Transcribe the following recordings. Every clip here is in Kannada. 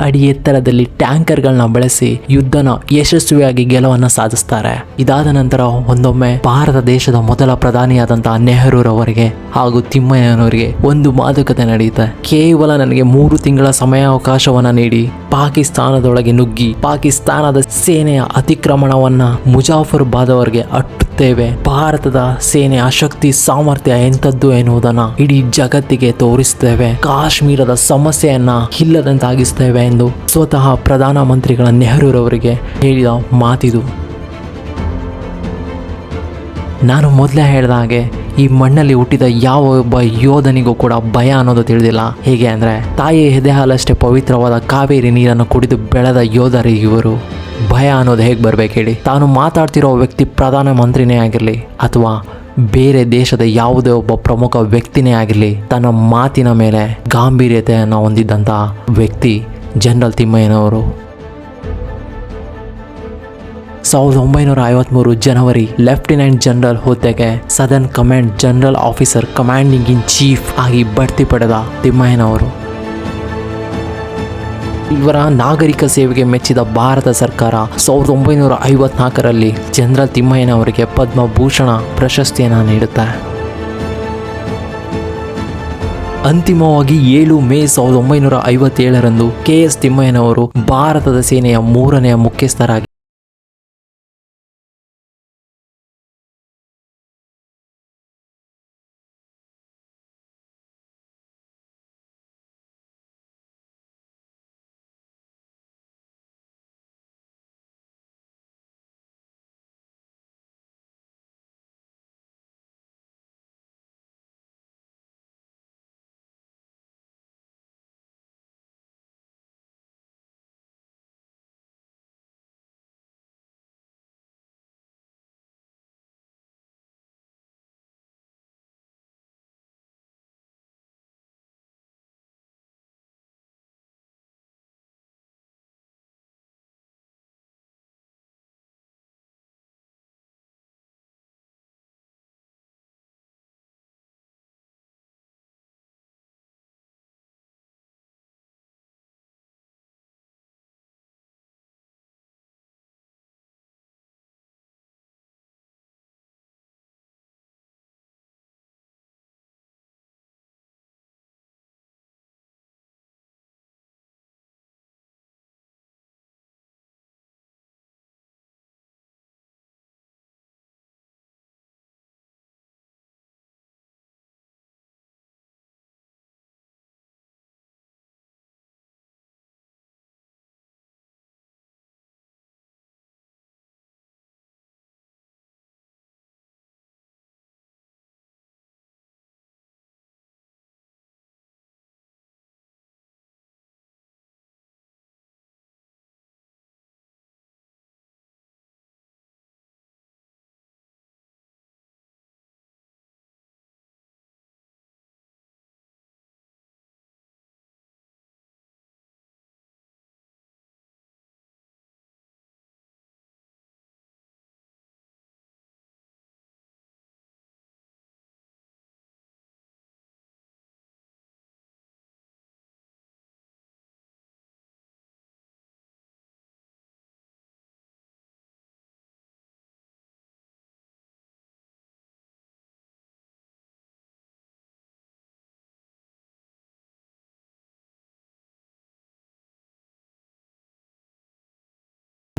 ಅಡಿ ಎತ್ತರದಲ್ಲಿ ಟ್ಯಾಂಕರ್ಗಳನ್ನ ಬಳಸಿ ಯುದ್ಧನ ಯಶಸ್ವಿಯಾಗಿ ಗೆಲುವನ್ನ ಸಾಧಿಸ್ತಾರೆ. ಇದಾದ ನಂತರ ಒಂದೊಮ್ಮೆ ಭಾರತ ದೇಶದ ಮೊದಲ ಪ್ರಧಾನಿಯಾದಂತಹ ನೆಹರೂರವರಿಗೆ ಹಾಗೂ ತಿಮ್ಮಯ್ಯನವರಿಗೆ ಒಂದು ಮಾತುಕತೆ ನಡೆಯುತ್ತೆ ಕೇವಲ ನನಗೆ ಮೂರು ತಿಂಗಳ ಸಮಯಾವಕಾಶವನ್ನ ನೀಡಿ, ಪಾಕಿಸ್ತಾನದೊಳಗೆ ನುಗ್ಗಿ, ಪಾಕಿಸ್ತಾನದ ಸೇನೆಯ ಅತಿಕ್ರಮಣವನ್ನ ಮುಜಾಫರ್ಬಾದ್ ಅವರಿಗೆ ಅಟ್ಟುತ್ತೇವೆ ಭಾರತದ ಸೇನೆ ಶಕ್ತಿ ಸಾಮರ್ಥ್ಯ ಎಂಥದ್ದು ಎನ್ನುವುದನ್ನು ಇಡೀ ಜಗತ್ತಿಗೆ ತೋರಿಸುತ್ತೇವೆ ಕಾಶ್ಮೀರದ ಸಮಸ್ಯೆಯನ್ನ ಇಲ್ಲದಂತಾಗಿಸುತ್ತೇವೆ ಎಂದು ಸ್ವತಃ ಪ್ರಧಾನ ಮಂತ್ರಿಗಳ ನೆಹರೂರವರಿಗೆ ಹೇಳಿದ ಮಾತಿದು. ನಾನು ಮೊದಲೇ ಹೇಳಿದ ಹಾಗೆ, ಈ ಮಣ್ಣಲ್ಲಿ ಹುಟ್ಟಿದ ಯಾವ ಒಬ್ಬ ಯೋಧನಿಗೂ ಕೂಡ ಭಯ ಅನ್ನೋದು ತಿಳಿದಿಲ್ಲ. ಹೇಗೆ ಅಂದರೆ ತಾಯಿ ಎದೆ ಹಾಲಷ್ಟೇ ಪವಿತ್ರವಾದ ಕಾವೇರಿ ನೀರನ್ನು ಕುಡಿದು ಬೆಳೆದ ಯೋಧರು ಇವರು. ಭಯ ಅನ್ನೋದು ಹೇಗೆ ಬರಬೇಕು ಹೇಳಿ? ತಾನು ಮಾತಾಡ್ತಿರೋ ವ್ಯಕ್ತಿ ಪ್ರಧಾನಮಂತ್ರಿನೇ ಆಗಿರಲಿ ಅಥವಾ ಬೇರೆ ದೇಶದ ಯಾವುದೇ ಒಬ್ಬ ಪ್ರಮುಖ ವ್ಯಕ್ತಿನೇ ಆಗಿರಲಿ, ತನ್ನ ಮಾತಿನ ಮೇಲೆ ಗಾಂಭೀರ್ಯತೆಯನ್ನು ಹೊಂದಿದ್ದಂಥ ವ್ಯಕ್ತಿ ಜನರಲ್ ತಿಮ್ಮಯ್ಯನವರು. ಸಾವಿರದ ಒಂಬೈನೂರ ಐವತ್ಮೂರು ಜನವರಿ ಲೆಫ್ಟಿನೆಂಟ್ ಜನರಲ್ ಹುದ್ದೆಗೆ southern command general officer commanding in chief ಆಗಿ ಬಡ್ತಿ ಪಡೆದ ತಿಮ್ಮಯ್ಯನವರು. ಇವರ ನಾಗರಿಕ ಸೇವೆಗೆ ಮೆಚ್ಚಿದ ಭಾರತ ಸರ್ಕಾರ ಸಾವಿರದ ಒಂಬೈನೂರ ಐವತ್ನಾಲ್ಕರಲ್ಲಿ ಜನರಲ್ ತಿಮ್ಮಯ್ಯನವರಿಗೆ ಪದ್ಮಭೂಷಣ ಪ್ರಶಸ್ತಿಯನ್ನು ನೀಡುತ್ತೆ. ಅಂತಿಮವಾಗಿ ಏಳು ಮೇ ಸಾವಿರದ ಒಂಬೈನೂರ ಐವತ್ತೇಳರಂದು ಕೆ ಎಸ್ ತಿಮ್ಮಯ್ಯನವರು ಭಾರತದ ಸೇನೆಯ ಮೂರನೆಯ ಮುಖ್ಯಸ್ಥರಾಗಿ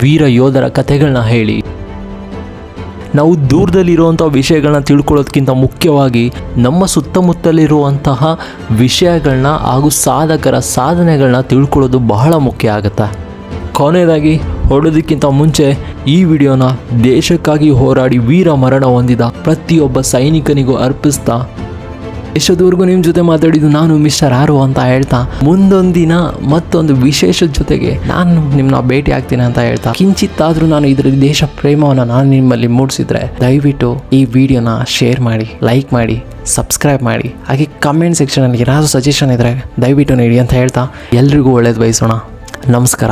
ವೀರ ಯೋಧರ ಕಥೆಗಳನ್ನ ಹೇಳಿ. ನಾವು ದೂರದಲ್ಲಿರುವಂಥ ವಿಷಯಗಳನ್ನ ತಿಳ್ಕೊಳ್ಳೋದಕ್ಕಿಂತ ಮುಖ್ಯವಾಗಿ ನಮ್ಮ ಸುತ್ತಮುತ್ತಲಿರುವಂತಹ ವಿಷಯಗಳನ್ನ ಹಾಗೂ ಸಾಧಕರ ಸಾಧನೆಗಳನ್ನ ತಿಳ್ಕೊಳ್ಳೋದು ಬಹಳ ಮುಖ್ಯ ಆಗುತ್ತೆ. ಕೊನೆಯದಾಗಿ ಹೊಡೋದಕ್ಕಿಂತ ಮುಂಚೆ ಈ ವಿಡಿಯೋನ ದೇಶಕ್ಕಾಗಿ ಹೋರಾಡಿ ವೀರ ಮರಣ ಹೊಂದಿದ ಪ್ರತಿಯೊಬ್ಬ ಸೈನಿಕನಿಗೂ ಅರ್ಪಿಸ್ತಾ ದೇಶದವರೆಗೂ ನಿಮ್ಮ ಜೊತೆ ಮಾತಾಡಿದ್ದು ನಾನು ಮಿಸ್ಟರ್ ಆರು ಅಂತ ಹೇಳ್ತಾ ಮುಂದೊಂದಿನ ಮತ್ತೊಂದು ವಿಶೇಷದ ಜೊತೆಗೆ ನಾನು ನಿಮ್ಮನ್ನ ಭೇಟಿ ಆಗ್ತೀನಿ ಅಂತ ಹೇಳ್ತಾ, ಕಿಂಚಿತ್ತಾದರೂ ನಾನು ಇದ್ರ ದೇಶ ಪ್ರೇಮವನ್ನು ನಾನು ನಿಮ್ಮಲ್ಲಿ ಮೂಡಿಸಿದ್ರೆ ದಯವಿಟ್ಟು ಈ ವಿಡಿಯೋನ ಶೇರ್ ಮಾಡಿ, ಲೈಕ್ ಮಾಡಿ, ಸಬ್ಸ್ಕ್ರೈಬ್ ಮಾಡಿ, ಹಾಗೆ ಕಮೆಂಟ್ ಸೆಕ್ಷನಲ್ಲಿ ಏನಾದರೂ ಸಜೆಷನ್ ಇದ್ದರೆ ದಯವಿಟ್ಟು ನೀಡಿ ಅಂತ ಹೇಳ್ತಾ, ಎಲ್ರಿಗೂ ಒಳ್ಳೇದು ಬಯಸೋಣ. ನಮಸ್ಕಾರ.